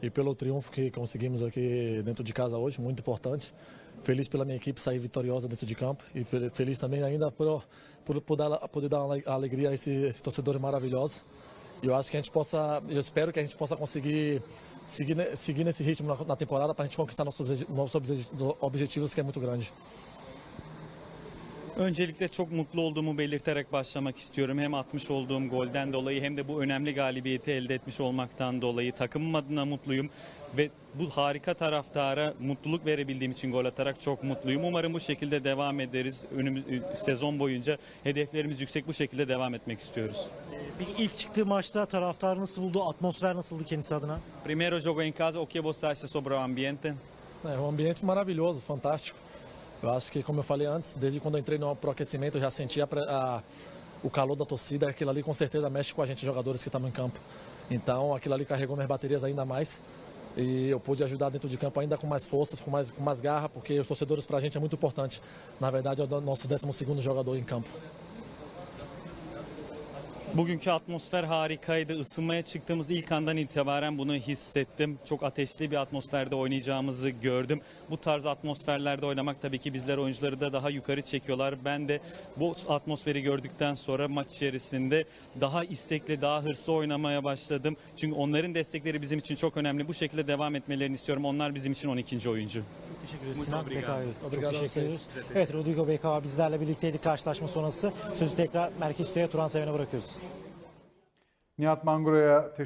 e pelo triunfo que conseguimos aqui dentro de casa hoje, muito importante. Feliz pela minha equipe sair vitoriosa dentro de campo e fel- feliz também ainda por, por, dar, poder dar alegria a esse, esse torcedor maravilhoso. Eu acho que a gente possa, eu espero que a gente possa conseguir seguir, seguir nesse ritmo na, na temporada para a gente conquistar nossos, nossos obje- objetivos, que é muito grande. Öncelikle çok mutlu olduğumu belirterek başlamak istiyorum. Hem atmış olduğum golden dolayı hem de bu önemli galibiyeti elde etmiş olmaktan dolayı takımım adına mutluyum ve bu harika taraftara mutluluk verebildiğim için gol atarak çok mutluyum. Umarım bu şekilde devam ederiz. Önümüz sezon boyunca hedeflerimiz yüksek bu şekilde devam etmek istiyoruz. Bir ilk çıktığı maçta taraftar nasıl buldu? Atmosfer nasıldı kendisi adına? Primeiro jogo em casa, o que você acha sobre o ambiente? É um ambiente maravilhoso, fantástico. Eu acho que, como eu falei antes, desde quando eu entrei no aquecimento, eu já sentia a a- o calor da torcida. Aquilo ali com certeza mexe com a gente, jogadores que estamos em campo. Então, aquilo ali carregou minhas baterias ainda mais. E eu pude ajudar dentro de campo ainda com mais forças, com mais, com mais garra, porque os torcedores para a gente é muito importante. Na verdade, é o nosso 12 jogador em campo. Bugünkü atmosfer harikaydı. Isınmaya çıktığımız ilk andan itibaren bunu hissettim. Çok ateşli bir atmosferde oynayacağımızı gördüm. Bu tarz atmosferlerde oynamak tabii ki bizler oyuncuları da daha yukarı çekiyorlar. Ben de bu atmosferi gördükten sonra maç içerisinde daha istekli, daha hırslı oynamaya başladım. Çünkü onların destekleri bizim için çok önemli. Bu şekilde devam etmelerini istiyorum. Onlar bizim için 12. oyuncu. Çok teşekkür ederiz Sinan. Çok teşekkür ederiz. Evet Rodrigo Bekaya bizlerle birlikteydi karşılaşma sonrası. Sözü tekrar Merkez Üstü'ye Turan Seven'e bırakıyoruz. Nihat Mangura'ya teşekkür